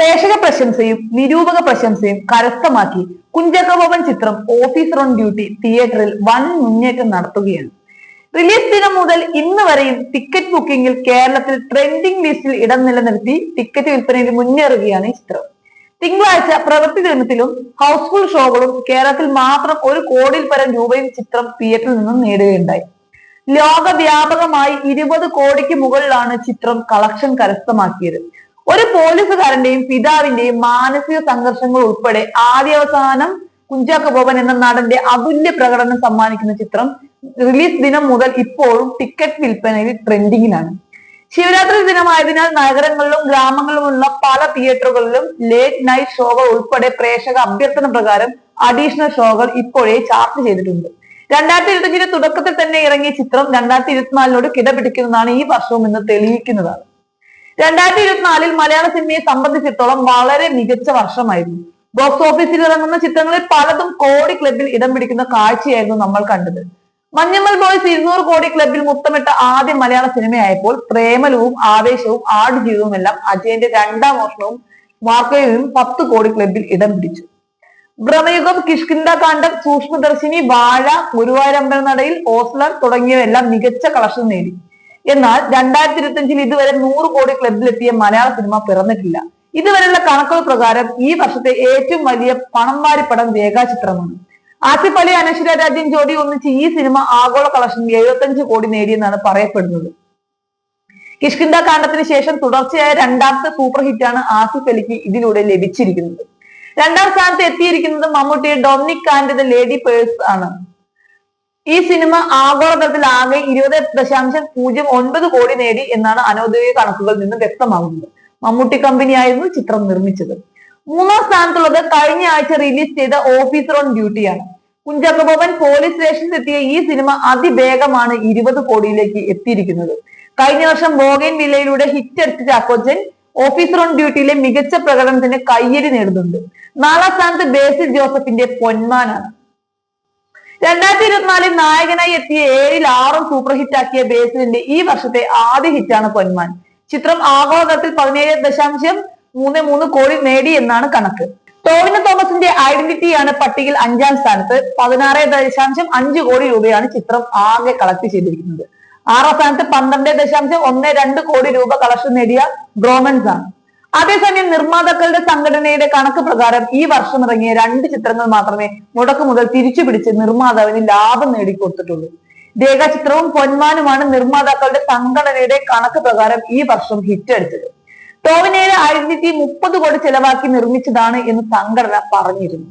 പ്രേക്ഷക പ്രശംസയും നിരൂപക പ്രശംസയും കരസ്ഥമാക്കി കുഞ്ചക്കബോബൻ ചിത്രം ഓഫീസർ ഓൺ ഡ്യൂട്ടി തിയേറ്ററിൽ വൻ മുന്നേറ്റം നടത്തുകയാണ്. റിലീസ് ദിനം മുതൽ ഇന്ന് വരെയും ടിക്കറ്റ് ബുക്കിംഗിൽ കേരളത്തിൽ ട്രെൻഡിംഗ് ലിസ്റ്റിൽ ഇടം നിലനിർത്തി ടിക്കറ്റ് വിൽപ്പനയിൽ മുന്നേറുകയാണ് ഈ ചിത്രം. തിങ്കളാഴ്ച പ്രവൃത്തി ദിനത്തിലും ഹൗസ്ഫുൾ ഷോകളും കേരളത്തിൽ മാത്രം ഒരു കോടിയിൽ പരം രൂപയും ചിത്രം തിയേറ്ററിൽ നിന്നും നേടുകയുണ്ടായി. ലോകവ്യാപകമായി ഇരുപത് കോടിക്ക് മുകളിലാണ് ചിത്രം കളക്ഷൻ കരസ്ഥമാക്കിയത്. ഒരു പോലീസുകാരന്റെയും പിതാവിന്റെയും മാനസിക സംഘർഷങ്ങൾ ഉൾപ്പെടെ ആദ്യാവസാനം കുഞ്ചാക്ക ബോബൻ എന്ന നടന്റെ അതുല്യ പ്രകടനം സമ്മാനിക്കുന്ന ചിത്രം റിലീസ് ദിനം മുതൽ ഇപ്പോഴും ടിക്കറ്റ് വിൽപ്പനയിൽ ട്രെൻഡിങ്ങിലാണ് ശിവരാത്രി ദിനമായതിനാൽ നഗരങ്ങളിലും ഗ്രാമങ്ങളിലുമുള്ള പല തിയേറ്ററുകളിലും ലേറ്റ് നൈറ്റ് ഷോകൾ ഉൾപ്പെടെ പ്രേക്ഷക അഭ്യർത്ഥന പ്രകാരം അഡീഷണൽ ഷോകൾ ഇപ്പോഴേ ചാർജ് ചെയ്തിട്ടുണ്ട്. രണ്ടായിരത്തി ഇരുപത്തിയഞ്ചിന്റെ തുടക്കത്തിൽ തന്നെ ഇറങ്ങിയ ചിത്രം രണ്ടായിരത്തി ഇരുപത്തിനാലിനോട് കിടപിടിക്കുന്നതാണ് ഈ വർഷവും എന്ന് തെളിയിക്കുന്നതാണ്. രണ്ടായിരത്തി ഇരുപത്തിനാലിൽ മലയാള സിനിമയെ സംബന്ധിച്ചിടത്തോളം വളരെ മികച്ച വർഷമായിരുന്നു. ബോക്സ് ഓഫീസിൽ ഇറങ്ങുന്ന ചിത്രങ്ങളിൽ പലതും കോടി ക്ലബിൽ ഇടം പിടിക്കുന്ന കാഴ്ചയായിരുന്നു നമ്മൾ കണ്ടത്. മഞ്ഞമ്മൽ ബോയ്സ് ഇരുന്നൂറ് കോടി ക്ലബിൽ മുത്തമിട്ട ആദ്യ മലയാള സിനിമയായപ്പോൾ പ്രേമലവും ആവേശവും ആടുജീവിതവും എല്ലാം അജയന്റെ രണ്ടാം മോഷണവും വാർക്കയും പത്ത് കോടി ക്ലബിൽ ഇടം പിടിച്ചു. ഭ്രമയുഗം കിഷ്കിന്ദകാന്ഡം സൂക്ഷ്മദർശിനി വാഴ ഗുരുവായൂരമ്പലനടയിൽ ഓസ്ലർ തുടങ്ങിയവയെല്ലാം മികച്ച കളക്ഷൻ നേടി. എന്നാൽ രണ്ടായിരത്തി ഇരുപത്തിയഞ്ചിൽ ഇതുവരെ നൂറ് കോടി ക്ലബിലെത്തിയ മലയാള സിനിമ പിറന്നിട്ടില്ല. ഇതുവരെയുള്ള കണക്കുകൾ പ്രകാരം ഈ വർഷത്തെ ഏറ്റവും വലിയ പണം വാരിപ്പടം രേഖാചിത്രമാണ് ആസിഫ് അലി അനശ്വര രാജ്യം ജോഡി ഒന്നിച്ച് ഈ സിനിമ ആഗോള കളക്ഷൻ എഴുപത്തഞ്ച് കോടി നേടിയെന്നാണ് പറയപ്പെടുന്നത്. കിഷ്കിന്ദ കാണ്ഡത്തിന് ശേഷം തുടർച്ചയായ രണ്ടാമത്തെ സൂപ്പർ ഹിറ്റാണ് ആസിഫ് അലിക്ക് ഇതിലൂടെ ലഭിച്ചിരിക്കുന്നത്. രണ്ടാം സ്ഥാനത്ത് എത്തിയിരിക്കുന്നത് മമ്മൂട്ടിയെ ഡൊമിനിക് ആൻഡ് ലേഡി പേഴ്സ് ആണ്. ഈ സിനിമ ആഗോളതലത്തിൽ ആകെ ഇരുപത് ദശാംശം പൂജ്യം ഒൻപത് കോടി നേടി എന്നാണ് അനൗദ്യോഗിക കണക്കുകളിൽ നിന്ന് വ്യക്തമാകുന്നത്. മമ്മൂട്ടി കമ്പനിയായിരുന്നു ചിത്രം നിർമ്മിച്ചത്. മൂന്നാം സ്ഥാനത്തുള്ളത് കഴിഞ്ഞ ആഴ്ച റിലീസ് ചെയ്ത ഓഫീസർ ഓൺ ഡ്യൂട്ടിയാണ് കുഞ്ചാക്കോ ബോബൻ പോലീസ് സ്റ്റേഷനിൽ എത്തിയ ഈ സിനിമ അതിവേഗമാണ് ഇരുപത് കോടിയിലേക്ക് എത്തിയിരിക്കുന്നത്. കഴിഞ്ഞ വർഷം ബോഗൻ വില്ലയിലൂടെ ഹിറ്റ് അടിച്ച ചാക്കോച്ചൻ ഓഫീസർ ഓൺ ഡ്യൂട്ടിയിലെ മികച്ച പ്രകടനത്തിന് കയ്യടി നേടുന്നുണ്ട്. നാലാം സ്ഥാനത്ത് ബേസിൽ ജോസഫിന്റെ പൊന്മാനാണ്. രണ്ടായിരത്തി ഇരുപത്തിനാലിൽ നായകനായി എത്തിയ ഏഴിൽ ആറും സൂപ്പർ ഹിറ്റ് ആക്കിയ ബേസിലിന്റെ ഈ വർഷത്തെ ആദ്യ ഹിറ്റാണ് പൊന്മാൻ. ചിത്രം ആഗോളതലത്തിൽ പതിനേഴ് ദശാംശം മൂന്ന് മൂന്ന് കോടി നേടി എന്നാണ് കണക്ക്. ടോവിനോ തോമസിന്റെ ഐഡന്റിറ്റിയാണ് പട്ടികയിൽ അഞ്ചാം സ്ഥാനത്ത്. പതിനാറ് ദശാംശം അഞ്ച് കോടി രൂപയാണ് ചിത്രം ആകെ കളക്ട് ചെയ്തിരിക്കുന്നത്. ആറാം സ്ഥാനത്ത് പന്ത്രണ്ട് ദശാംശം ഒന്ന് രണ്ട് കോടി രൂപ കളക്ഷൻ നേടിയ ബ്രോമൻസ് ആണ്. അതേസമയം നിർമ്മാതാക്കളുടെ സംഘടനയുടെ കണക്ക് പ്രകാരം ഈ വർഷം ഇറങ്ങിയ രണ്ട് ചിത്രങ്ങൾ മാത്രമേ മുടക്കു മുതൽ തിരിച്ചു പിടിച്ച് നിർമ്മാതാവിന് ലാഭം നേടിക്കൊടുത്തിട്ടുള്ളൂ. രേഖാചിത്രവും പൊന്മാനുമാണ് നിർമ്മാതാക്കളുടെ സംഘടനയുടെ കണക്ക് പ്രകാരം ഈ വർഷം ഹിറ്റ് അടിച്ചത്. ആയിരത്തി ഐഡന്റിറ്റി മുപ്പത് കോടി ചെലവാക്കി നിർമ്മിച്ചതാണ് എന്ന് സംഘടന പറഞ്ഞിരുന്നു.